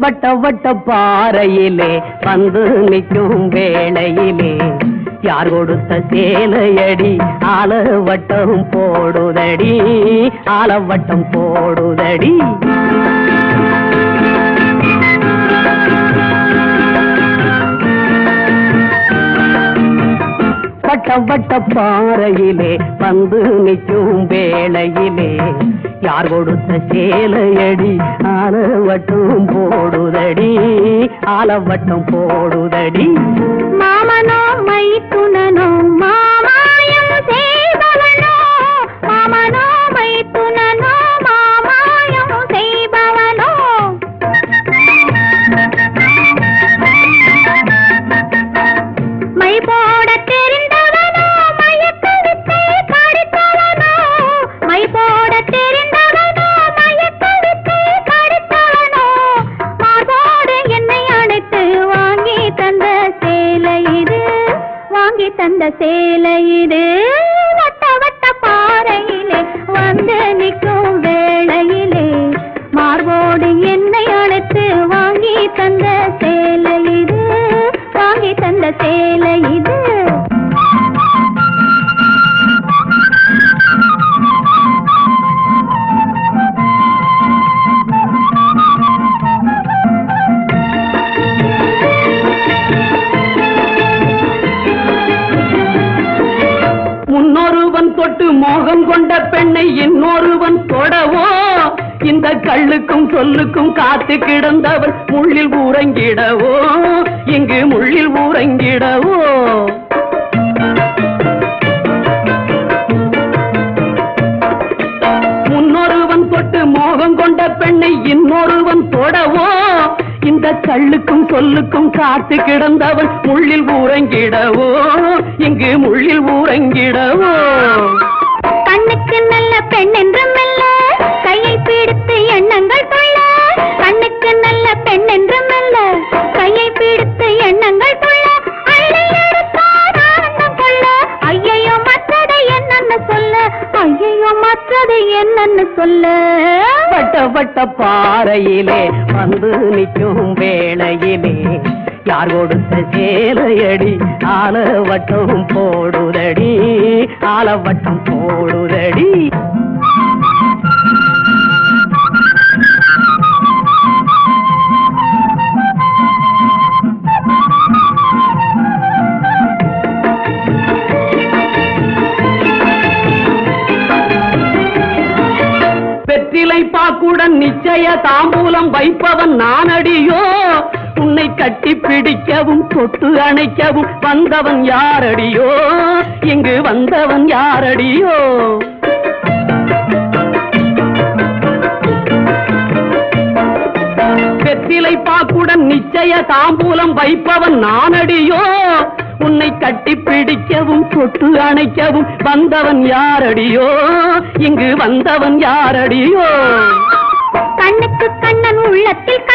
வட்ட வட்ட பாறையிலே வந்து நிற்கும் வேளையிலே. யார் கொடுத்த சேலையடி? ஆலவட்டம் போடுதடி. ஆலவட்டம் போடுதடி. வட்ட வட்ட பாறையிலே வந்து நிற்கும் வேளையிலே. யார் கொடுத்த சேலையடி? ஆலவட்டம் போடுதடி. ஆலவட்டம் போடுதடி. மாமனோ மைத்துனனோ மா வாங்கி தந்த சேலை இது வட்ட வட்ட பாறையிலே வந்து நிற்கும் வேளையிலே மார்போடு என்னை அழைத்து வாங்கி தந்த தொட்டு கொண்ட பெண்ணை இன்னொருவன் தொடவோ? இந்த கள்ளுக்கும் சொல்லுக்கும் காத்து கிடந்தவன் முள்ளில் ஊரங்கிடவோ இங்கு முள்ளில் ஊரங்கிடவோ முன்னொருவன் தொட்டு மோகம் கொண்ட பெண்ணை இன்னொருவன் தொடவோ? இந்த கள்ளுக்கும் சொல்லுக்கும் காத்து கிடந்தவன் முள்ளில் ஊரங்கிடவோ இங்கு முள்ளில் ஊரங்கிடவோ கண்ணுக்கு நல்ல பெண் என்றும் இல்ல கையை பிடித்து எண்ணங்கள் கொள்ள. கண்ணுக்கு நல்ல பெண் என்றும் இல்ல கையை பிடித்து எண்ணங்கள் கொள்ள. கொள்ள. ஐயையோ மற்றது என்னன்னு சொல்ல. ஐயையோ மற்றது என்னன்னு சொல்ல. வட்ட வட்ட பாறையிலே வந்து நிற்கும் வேளையிலே யார் கொடுத்த சேலையடி? ஆலவட்டம் போடுதடி. ஆலவட்டம் போடுதடி. வெற்றிலை பாக்குடன் நிச்சய தாம்பூலம் வைப்பவன் நானடியோ? உன்னை கட்டி பிடிக்கவும் தொட்டு அணைக்கவும் வந்தவன் யாரடியோ? இங்கு வந்தவன் யாரடியோ? வெற்றிலை பாக்குடன் நிச்சய தாம்பூலம் வைப்பவன் நானடியோ? உன்னை கட்டி பிடிக்கவும் தொட்டு அணைக்கவும் வந்தவன் யாரடியோ? இங்கு வந்தவன் யாரடியோ? கண்ணுக்கு கண்ணன் உள்ளத்தில்